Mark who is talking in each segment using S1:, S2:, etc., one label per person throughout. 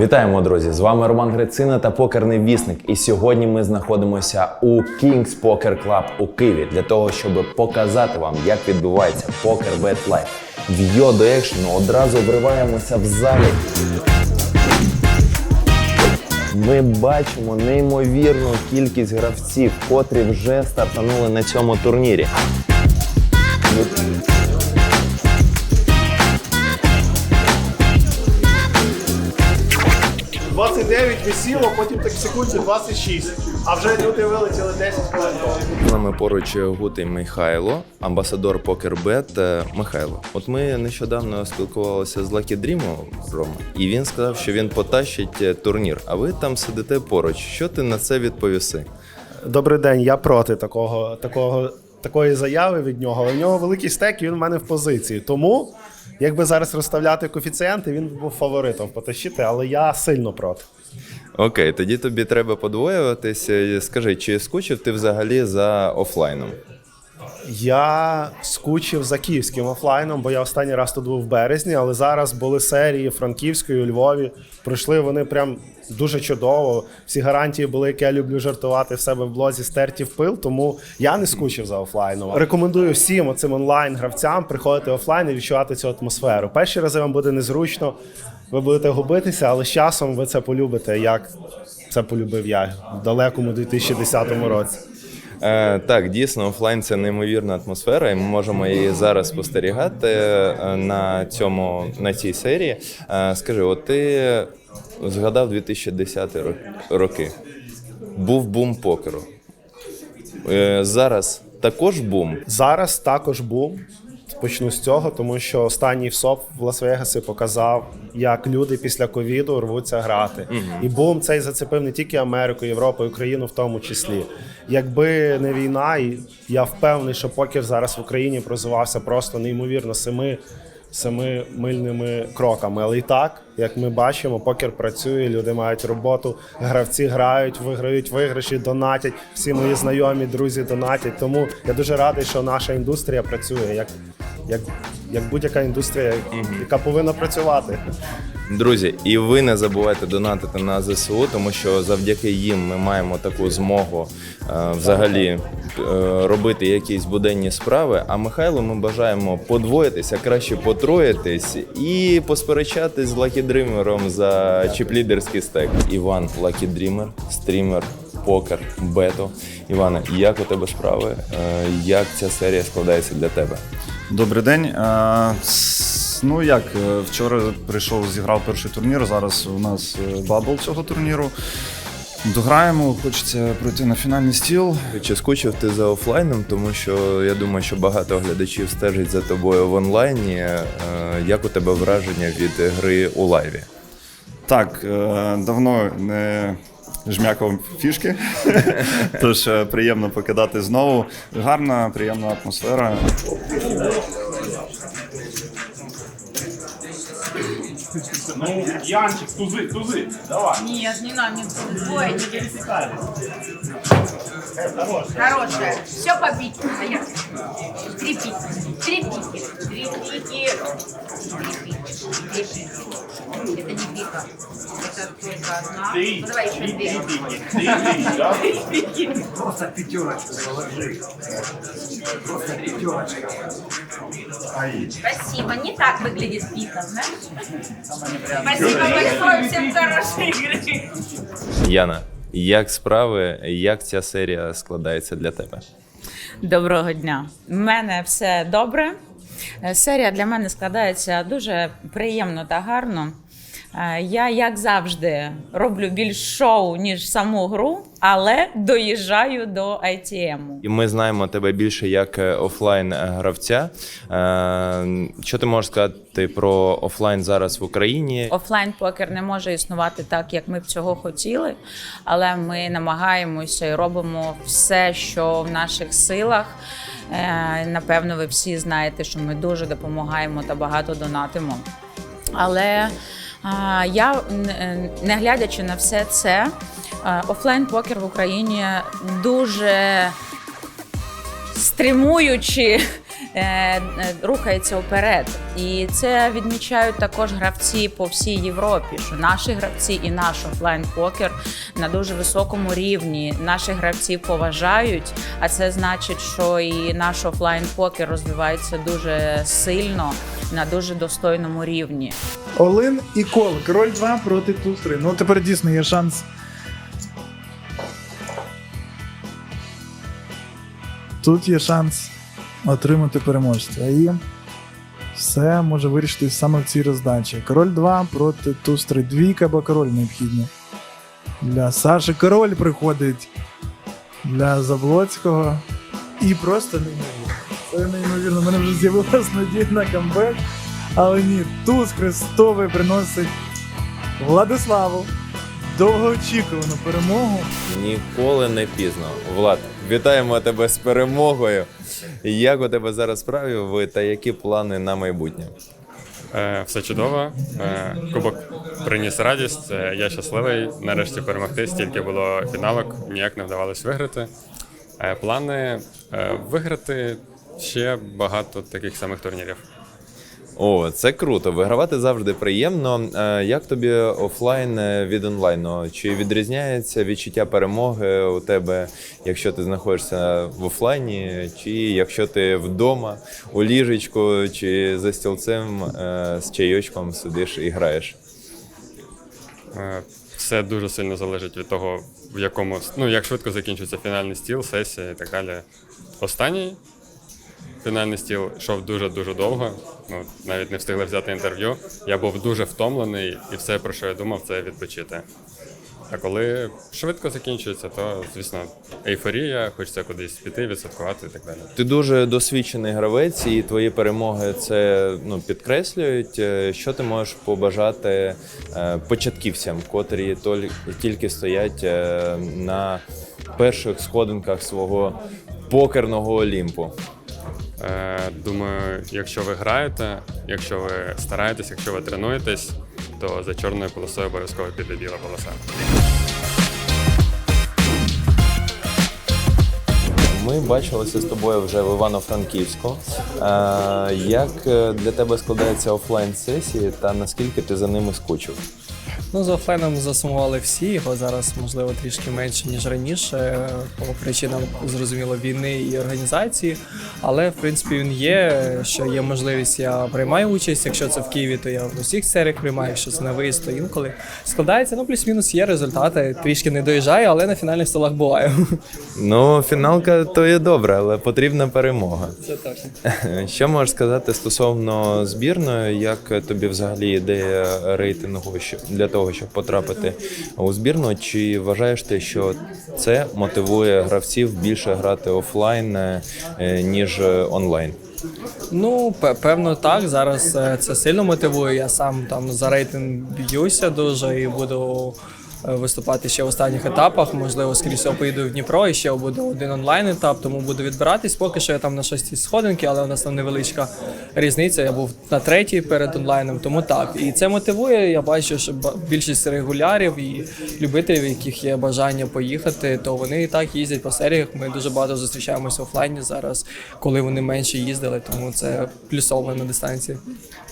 S1: Вітаємо, друзі! З вами Роман Грицина та покерний вісник. І сьогодні ми знаходимося у Kings Poker Club у Києві для того, щоб показати вам, як відбувається покер Live. В йоду екшену одразу вриваємося в залі. Ми бачимо неймовірну кількість гравців, котрі вже стартанули на цьому турнірі.
S2: 29 висіло, потім так секунді 26. А вже люди вилетіли 10 хвилин.
S1: З нами поруч Гутий Михайло, амбасадор Покербет. Е, Михайло, от ми нещодавно спілкувалися з Lucky Dream, Рома, і він сказав, що він потащить е, турнір. А ви там сидите поруч. Що ти на це відповіси?
S2: Добрий день, я проти такого, такого, такої заяви від нього. Але в нього великий стек, і він в мене в позиції. Тому, якби зараз розставляти коефіцієнти, він був фаворитом потащити, але я сильно проти.
S1: Окей, тоді тобі треба подвоюватися. Скажи, чи скучив ти взагалі за офлайном?
S2: Я скучив за київським офлайном, бо я останній раз тут був в березні, але зараз були серії Франківської у Львові. Пройшли вони прям дуже чудово. Всі гарантії були, як я люблю жартувати в себе в блозі, стерті в пил. Тому я не скучив за офлайном. Рекомендую всім оцим онлайн гравцям приходити офлайн і відчувати цю атмосферу. Перші рази вам буде незручно, ви будете губитися, але з часом ви це полюбите, як це полюбив я в далекому 2010 році.
S1: Е, так, дійсно, офлайн це неймовірна атмосфера, і ми можемо її зараз спостерігати е, на цьому на цій серії. Е, скажи, от ти згадав 2010 ро- роки. Був бум покеру. Е, зараз також бум.
S2: Зараз також бум. Почну з цього, тому що останній ВСОП в Лас-Вегасі показав, як люди після ковіду рвуться грати. І бум цей зацепив не тільки Америку, Європу, Україну в тому числі. Якби не війна, і я впевнений, що покер зараз в Україні прозивався просто неймовірно семи. Семи мильними кроками, але і так, як ми бачимо, покер працює, люди мають роботу, гравці грають, виграють виграші, донатять. Всі мої знайомі, друзі донатять. Тому я дуже радий, що наша індустрія працює як, як, як будь-яка індустрія, яка повинна працювати.
S1: Друзі, і ви не забувайте донатити на ЗСУ, тому що завдяки їм ми маємо таку змогу е, взагалі е, робити якісь буденні справи. А Михайлу ми бажаємо подвоїтися, краще потроїтись і посперечатись з Dreamer за чіп-лідерський стек. Іван Dreamer, стрімер, покер, бето. Іване, як у тебе справи? Е, Як ця серія складається для тебе?
S3: Добрий день. Е, Ну як, е, вчора прийшов, зіграв перший турнір. Зараз у нас е, бабл цього турніру. Дограємо, хочеться пройти на фінальний стіл.
S1: Чи скучив ти за офлайном? Тому що я думаю, що багато глядачів стежить за тобою в онлайні. Як у тебе враження від гри у лайві?
S3: Так, давно не жмякав фішки, тож е, приємно покидати знову. Гарна, приємна атмосфера.
S4: Ну, Янчик, тузы, тузы. Давай.
S5: Нет, не надо, не двое. Хорошая. Все побить. Поехали. Крепите. Крепите. Крепите. Крепите. Это не пика. Это только одна.
S4: Три.
S5: Ну, давай еще
S4: три. Три пики. Три пики, да?
S5: Просто пятерочку положи. Просто пятерочка. Пики. Спасибо. Не так выглядит пика, знаешь? Спасибо большое. Всем хорошей игры.
S1: Яна, як справи? Як ця серія складається для тебе?
S6: Доброго дня. У мене все добре. Е, Серія для мене складається дуже приємно та гарно. Е, Я, як завжди, роблю більш шоу, ніж саму гру, але доїжджаю до ITM.
S1: І ми знаємо тебе більше як е, офлайн гравця. Е, Що ти можеш сказати про офлайн зараз в Україні?
S6: Офлайн покер не може існувати так, як ми б цього хотіли, але ми намагаємося і робимо все, що в наших силах. Напевно, ви всі знаєте, що ми дуже допомагаємо та багато донатимо. Але я, не глядячи на все це, е, офлайн покер в Україні дуже стримуючи е, е, рухається вперед. І це відмічають також гравці по всій Європі. Що наші гравці і наш офлайн покер на дуже високому рівні. Наших гравців поважають, а це значить, що і наш офлайн покер розвивається дуже сильно на дуже достойному рівні.
S7: Олин і кол. Король 2 проти туз 3. Ну тепер дійсно є шанс. Тут є шанс отримати переможця. І все може вирішити саме в цій роздачі. Король 2 проти 3. Двійка або король необхідні. Для Саші король приходить для Заблоцького. І просто неймовірно. Це неймовірно. У мене вже з'явилась надія на камбек. Але ні, туз Христовий приносить Владиславу довгоочікувану перемогу.
S1: Ніколи не пізно. Влад, вітаємо тебе з перемогою. Як у тебе зараз справи ви та які плани на майбутнє?
S8: Е, Все чудово. Е, Кубок приніс радість. Е, Я щасливий. Нарешті перемогти. Стільки було фіналок, ніяк не вдавалось виграти. Плани виграти ще багато таких самих турнірів.
S1: О, це круто. Вигравати завжди приємно. Е, Як тобі офлайн е, від онлайну? Чи відрізняється відчуття перемоги у тебе, якщо ти знаходишся в офлайні, чи якщо ти вдома у ліжечку, чи за стілцем е, з чайочком сидиш і граєш?
S8: Все дуже сильно залежить від того, в якому ну як швидко закінчується фінальний стіл, сесія і так далі. Останній фінальний стіл йшов дуже-дуже довго. Ну, навіть не встигли взяти інтерв'ю. Я був дуже втомлений, і все, про що я думав, це відпочити. А коли швидко закінчується, то звісно ейфорія, хочеться кудись піти, відсвяткувати і так далі.
S1: Ти дуже досвідчений гравець, і твої перемоги це ну, підкреслюють. Е, Що ти можеш побажати е, початківцям, котрі тільки стоять е, на перших сходинках свого покерного олімпу?
S8: Е, думаю, якщо ви граєте, якщо ви стараєтесь, якщо ви тренуєтесь, то за чорною полосою обов'язково піде біла полоса.
S1: Ми бачилися з тобою вже в Івано-Франківську. Е, Як е, для тебе складаються офлайн сесії та наскільки ти за ними скучив?
S9: Ну, за офлайном засумували всі, його зараз, можливо, трішки менше, ніж раніше, по причинам, зрозуміло, війни і організації. Але, в принципі, він є, що є можливість, я приймаю участь. Якщо це в Києві, то я в усіх серіях приймаю, якщо це на виїзд, то інколи. Складається, ну, плюс-мінус є результати. Трішки не доїжджаю, але на фінальних столах буваю.
S1: Ну, фіналка то є добре, але потрібна перемога.
S9: Це так.
S1: Що можеш сказати стосовно збірної? Як тобі взагалі ідея рейтингу для того, щоб потрапити у збірну? Чи вважаєш ти, що це мотивує гравців більше грати офлайн, е, ніж онлайн?
S9: Ну, певно, так. Зараз е, це сильно мотивує. Я сам там за рейтинг б'юся дуже і буду виступати ще в останніх етапах. Можливо, всього, поїду в Дніпро і ще буде один онлайн етап, тому буду відбиратись. Поки що я там на шостій сходинки, але у нас там невеличка різниця. Я був на третій перед онлайном, тому так. І це мотивує. Я бачу, що більшість регулярів і любителів, яких є бажання поїхати, то вони і так їздять по серіях. Ми дуже багато зустрічаємося офлайні зараз, коли вони менше їздили, тому це плюсово на дистанції.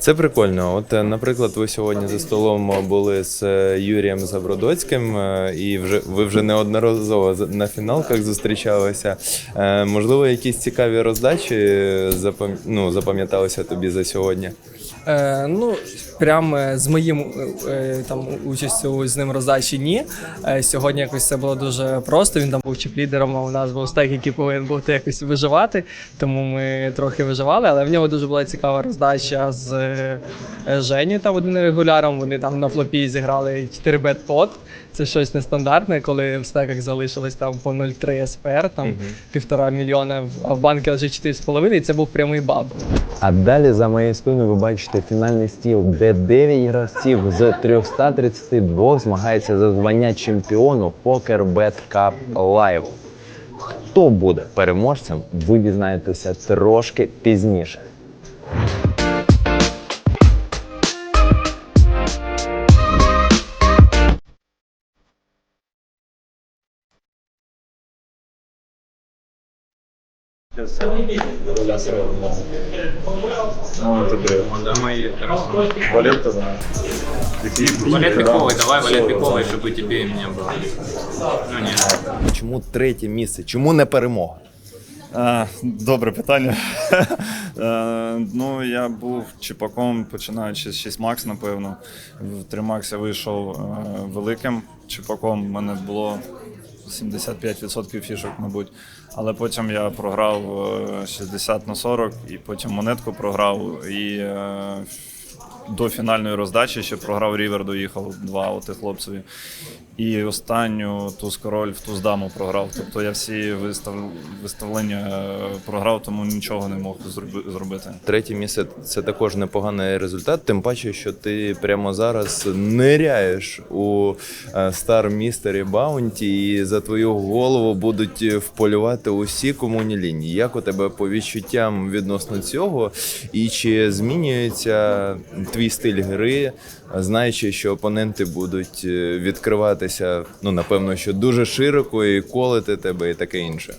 S1: Це прикольно. От, е, наприклад, ви сьогодні за столом були з е, Юрієм Забродоцьким, е, і вже ви вже неодноразово на фіналках зустрічалися. Е, Можливо, якісь цікаві роздачі ну, запам'яталися тобі за сьогодні?
S9: Е, ну, прям е, з моїм е, там участю з ним роздачі ні. Е, сьогодні якось це було дуже просто. Він там був чіп-лідером, а у нас був стек, який повинен був якось виживати. Тому ми трохи виживали, але в нього дуже була цікава роздача з е, Жені там один регуляром. Вони там на флопі зіграли 4 бет пот. Це щось нестандартне, коли в стеках залишилось там по 0,3 СПР, там півтора мільйона, а в банки лежить 4,5, і це був прямий баб.
S10: А далі за моєю спиною ви бачите фінальний стіл, де 9 гравців з 332 змагається за звання чемпіону Poker Bet Cup Live. Хто буде переможцем, ви дізнаєтеся трошки пізніше.
S11: Валет пиковый, давай валет пиковый, чтобы тебе и мне было. Ну нет.
S1: Чому третє місце? Чому не перемога?
S3: А, добре питання. Е, ну, я був чіпаком, починаючи з 6 Макс, напевно. В 3 Макс я вийшов е, великим чіпаком. У мене було 75% фішок, мабуть. Але потім я програв е, 60 на 40, і потім монетку програв. І е, до фінальної роздачі ще програв Рівер, доїхав два оти хлопцеві. І останню туз король в туз даму програв. Тобто я всі вистав... виставлення е, програв, тому нічого не мог зроби- зробити.
S1: Третє місце це також непоганий результат, тим паче, що ти прямо зараз ниряєш у е, Стар Містері Баунті, і за твою голову будуть вполювати усі комунні лінії. Як у тебе по відчуттям відносно цього? І чи змінюється твій стиль гри, знаючи, що опоненти будуть е, відкриватися, ну напевно, що дуже широко і колити тебе, і таке інше.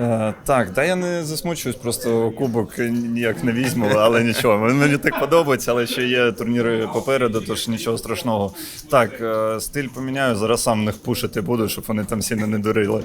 S3: Е, так, да я не засмучуюсь, просто кубок ніяк не візьму, але нічого. Мені так подобається, але ще є турніри попереду, тож нічого страшного. Так, е, стиль поміняю, зараз сам них пушити буду, щоб вони там сильно не дурили.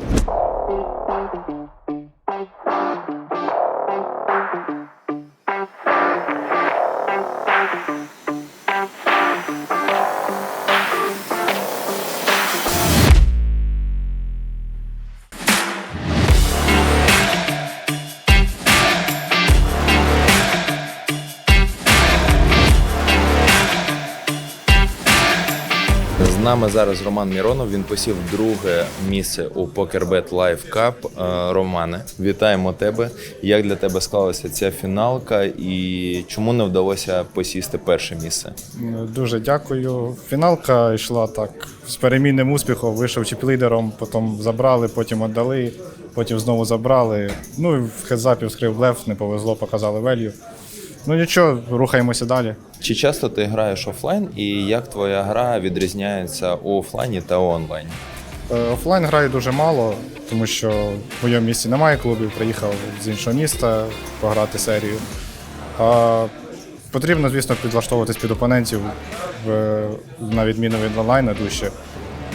S1: Нами зараз Роман Міронов. Він посів друге місце у Live Cup. Е, Романе, вітаємо тебе. Як для тебе склалася ця фіналка, і чому не вдалося посісти перше місце?
S12: Дуже дякую. Фіналка йшла так з перемінним успіхом. Вийшов чіп-лідером, потім забрали, потім віддали, потім знову забрали. Ну і в хедзапі вскрив блеф, не повезло, показали велью. Ну нічого, рухаємося далі.
S1: Чи часто ти граєш офлайн, і як твоя гра відрізняється у офлайні та онлайні?
S12: Е, Офлайн граю дуже мало, тому що в моєму місті немає клубів, приїхав з іншого міста пограти серію. А потрібно, звісно, підлаштовуватись під опонентів в, на відміну від онлайну дужче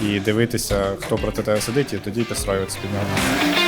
S12: і дивитися, хто проти тебе сидить, і тоді підстраюватися під нього.